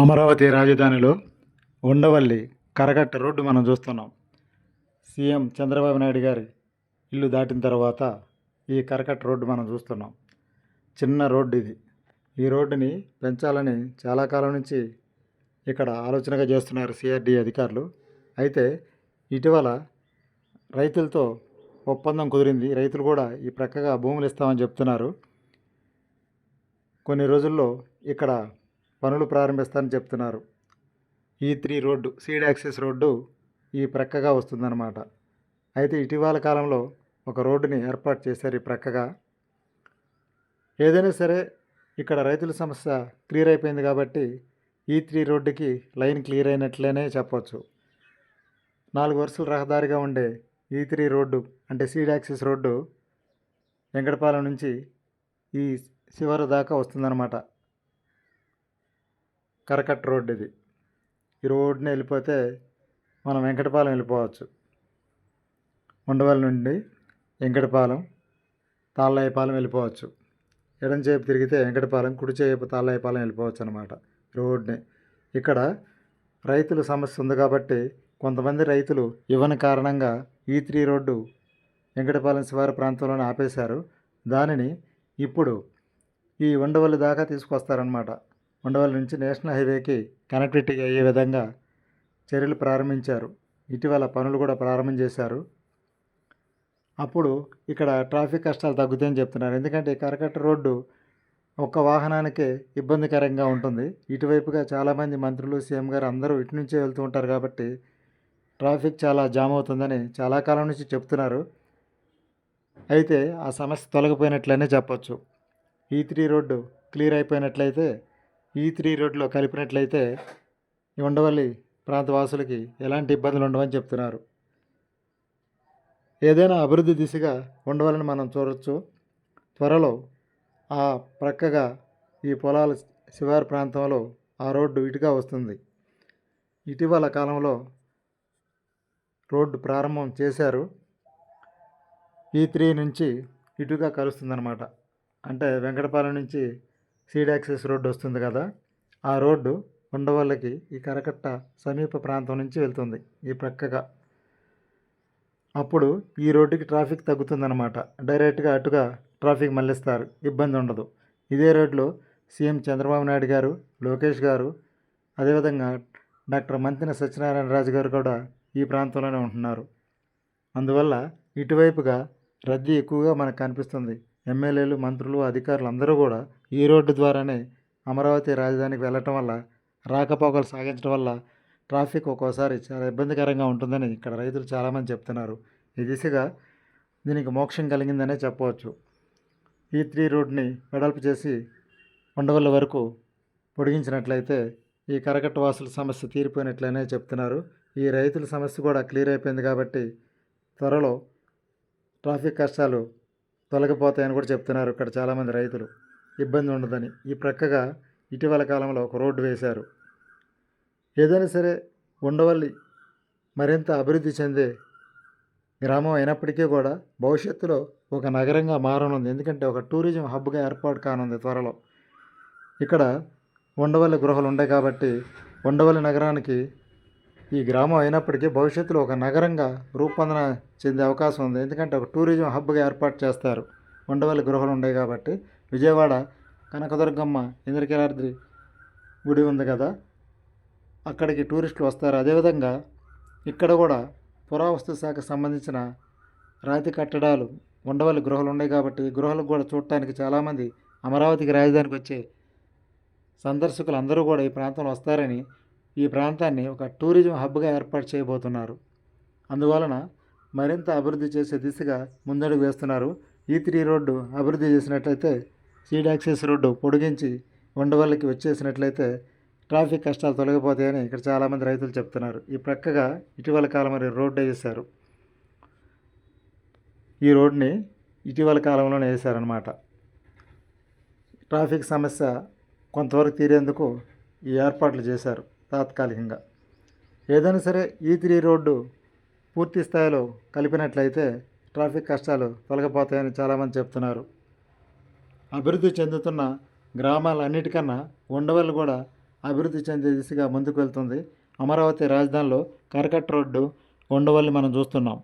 అమరావతి రాజధానిలో ఉండవల్లి కరకట్ట రోడ్డు మనం చూస్తున్నాం. సీఎం చంద్రబాబు నాయుడు గారి ఇల్లు దాటిన తర్వాత ఈ కరకట్ట రోడ్డు మనం చూస్తున్నాం. చిన్న రోడ్డు ఇది. ఈ రోడ్డుని పెంచాలని చాలా కాలం నుంచి ఇక్కడ ఆలోచనగా చేస్తున్నారు సిఆర్డి అధికారులు. అయితే ఇటీవల రైతులతో ఒప్పందం కుదిరింది. రైతులు కూడా ఈ ప్రక్కగా భూములు ఇస్తామని చెప్తున్నారు. కొన్ని రోజుల్లో ఇక్కడ పనులు ప్రారంభిస్తారని చెప్తున్నారు. ఈ three road seed access road ఈ ప్రక్కగా వస్తుందన్నమాట. అయితే ఇటీవల కాలంలో ఒక రోడ్డుని ఏర్పాటు చేశారు ఈ ప్రక్కగా. ఏదైనా సరే ఇక్కడ రైతుల సమస్య క్లియర్ అయిపోయింది కాబట్టి ఈ త్రీ రోడ్డుకి లైన్ క్లియర్ అయినట్లేనే చెప్పవచ్చు నాలుగు వరుసల రహదారిగా ఉండే ఈ త్రీ రోడ్డు అంటే సీడ్ యాక్సెస్ రోడ్డు వెంకటపాలెం నుంచి ఈ శివరు దాకా వస్తుందన్నమాట. కరకట్ రోడ్ ఇది. ఈ రోడ్ని వెళ్ళిపోతే మనం వెంకటపాలెం వెళ్ళిపోవచ్చు. ఉండవల్లి నుండి వెంకటపాలెం తాళ్ళాయపాలెం వెళ్ళిపోవచ్చు. ఎడం చేపు తిరిగితే వెంకటపాలెం కుడి చేపు వెళ్ళిపోవచ్చు అనమాట రోడ్ని ఇక్కడ రైతుల సమస్య ఉంది కాబట్టి కొంతమంది రైతులు ఇవ్వని కారణంగా ఈ త్రీ రోడ్డు వెంకటపాలెం శివారు ప్రాంతంలోనే ఆపేశారు. దానిని ఇప్పుడు ఈ ఉండవల్లి దాకా తీసుకొస్తారనమాట ఉండవల్లి నుంచి నేషనల్ హైవేకి కనెక్టివిటీ అయ్యే విధంగా చర్యలు ప్రారంభించారు. ఇటీవల పనులు కూడా ప్రారంభం చేశారు. అప్పుడు ఇక్కడ ట్రాఫిక్ కష్టాలు తగ్గుతాయని చెప్తున్నారు. ఎందుకంటే ఈ కరకట్ట రోడ్డు ఒక్క వాహనానికే ఇబ్బందికరంగా ఉంటుంది. ఇటువైపుగా చాలామంది మంత్రులు సీఎం గారు అందరూ ఇటు నుంచే వెళ్తూ ఉంటారు కాబట్టి ట్రాఫిక్ చాలా జామ్ అవుతుందని చాలా కాలం నుంచి చెప్తున్నారు. అయితే ఆ సమస్య తొలగిపోయినట్లనే చెప్పచ్చు. ఈ త్రీ రోడ్డు క్లియర్ అయిపోయినట్లయితే ఈ త్రీ రోడ్లో కలిపినట్లయితే ఈ ఉండవల్లి ప్రాంత వాసులకి ఎలాంటి ఇబ్బందులు ఉండవని చెప్తున్నారు. ఏదైనా అభివృద్ధి దిశగా ఉండవాలని మనం చూడవచ్చు త్వరలో ఆ ప్రక్కగా ఈ పొలాల శివారు ప్రాంతంలో ఆ రోడ్డు ఇటుగా వస్తుంది. ఇటీవల కాలంలో రోడ్డు ప్రారంభం చేశారు. ఈ త్రీ నుంచి ఇటుగా కలుస్తుందన్నమాట. అంటే వెంకటపాలెం నుంచి సీడ్ యాక్సెస్ రోడ్డు వస్తుంది కదా ఆ రోడ్డు ఉండవల్లికి ఈ కరకట్ట సమీప ప్రాంతం నుంచి వెళ్తుంది ఈ ప్రక్కగా. అప్పుడు ఈ రోడ్డుకి ట్రాఫిక్ తగ్గుతుందన్నమాట. డైరెక్ట్గా అటుగా ట్రాఫిక్ మళ్ళిస్తారు ఇబ్బంది ఉండదు. ఇదే రోడ్లో సీఎం చంద్రబాబు నాయుడు గారు లోకేష్ గారు అదేవిధంగా డాక్టర్ మంతిన సత్యనారాయణ రాజు గారు కూడా ఈ ప్రాంతంలోనే ఉంటున్నారు. అందువల్ల ఇటువైపుగా రద్దీ ఎక్కువగా మనకు కనిపిస్తుంది. ఎమ్మెల్యేలు మంత్రులు అధికారులు అందరూ కూడా ఈ రోడ్డు ద్వారానే అమరావతి రాజధానికి వెళ్ళటం వల్ల రాకపోకలు సాగించడం వల్ల ట్రాఫిక్ ఒక్కోసారి చాలా ఇబ్బందికరంగా ఉంటుందని ఇక్కడ రైతులు చాలామంది చెప్తున్నారు. ఈ దిశగా దీనికి మోక్షం కలిగిందనే చెప్పవచ్చు. ఈ త్రీ రోడ్ని వెడల్పు చేసి ఉండవల్ల వరకు పొడిగించినట్లయితే ఈ కరకట్ట వాసుల సమస్య తీరిపోయినట్లనే చెప్తున్నారు. ఈ రైతుల సమస్య కూడా క్లియర్ అయిపోయింది కాబట్టి త్వరలో ట్రాఫిక్ కష్టాలు తొలగిపోతాయని కూడా చెప్తున్నారు ఇక్కడ చాలామంది రైతులు. ఇబ్బంది ఉండదని. ఈ ప్రక్కగా ఇటీవల కాలంలో ఒక రోడ్డు వేశారు. ఏదైనా సరే ఉండవల్లి మరింత అభివృద్ధి చెందే గ్రామం అయినప్పటికీ కూడా భవిష్యత్తులో ఒక నగరంగా మారనుంది. ఎందుకంటే ఒక టూరిజం హబ్గా ఏర్పాటు కానుంది త్వరలో. ఇక్కడ ఉండవల్లి గృహాలు ఉన్నాయి కాబట్టి ఉండవల్లి నగరానికి ఈ గ్రామం అయినప్పటికీ భవిష్యత్తులో ఒక నగరంగా రూపొందన చెందే అవకాశం ఉంది. ఎందుకంటే ఒక టూరిజం హబ్గా ఏర్పాటు చేస్తారు. ఉండవల్లి గృహాలు ఉన్నాయి కాబట్టి విజయవాడ కనకదుర్గమ్మ ఇంద్రకీలాద్రి గుడి ఉంది కదా? అక్కడికి టూరిస్టులు వస్తారు. అదేవిధంగా ఇక్కడ కూడా పురావస్తు శాఖకు సంబంధించిన రాతి కట్టడాలు ఉండవల్లి గృహాలు ఉన్నాయి కాబట్టి ఈ గృహాలకు కూడా చూడటానికి చాలామంది అమరావతికి రాజధానికి వచ్చే సందర్శకులు అందరూ కూడా ఈ ప్రాంతంలో వస్తారని ఈ ప్రాంతాన్ని ఒక టూరిజం హబ్గా ఏర్పాటు చేయబోతున్నారు. అందువలన మరింత అభివృద్ధి చేసే దిశగా ముందడుగు వేస్తున్నారు. ఈ త్రీ రోడ్డు అభివృద్ధి చేసినట్లయితే సీడ్ యాక్సెస్ రోడ్డు పొడిగించి ఉండవల్లికి వచ్చేసినట్లయితే ట్రాఫిక్ కష్టాలు తొలగిపోతాయని ఇక్కడ చాలామంది రైతులు చెప్తున్నారు. ఈ ప్రక్కగా ఇటీవల కాలం మరి రోడ్డు వేశారు. ఈ రోడ్ని ఇటీవల కాలంలోనే వేశారనమాట ట్రాఫిక్ సమస్య కొంతవరకు తీరేందుకు ఈ ఏర్పాట్లు చేశారు తాత్కాలికంగా. ఏదైనా సరే ఈ త్రీ రోడ్డు పూర్తి స్థాయిలో కలిపినట్లయితే ట్రాఫిక్ కష్టాలు తొలగిపోతాయని చాలామంది చెప్తున్నారు. అభివృద్ధి చెందుతున్న గ్రామాలన్నిటికన్నా ఉండవల్లి కూడా అభివృద్ధి చెందే దిశగా ముందుకు వెళ్తుంది. అమరావతి రాజధానిలో కరకట్ట రోడ్డు ఉండవల్లి మనం చూస్తున్నాం.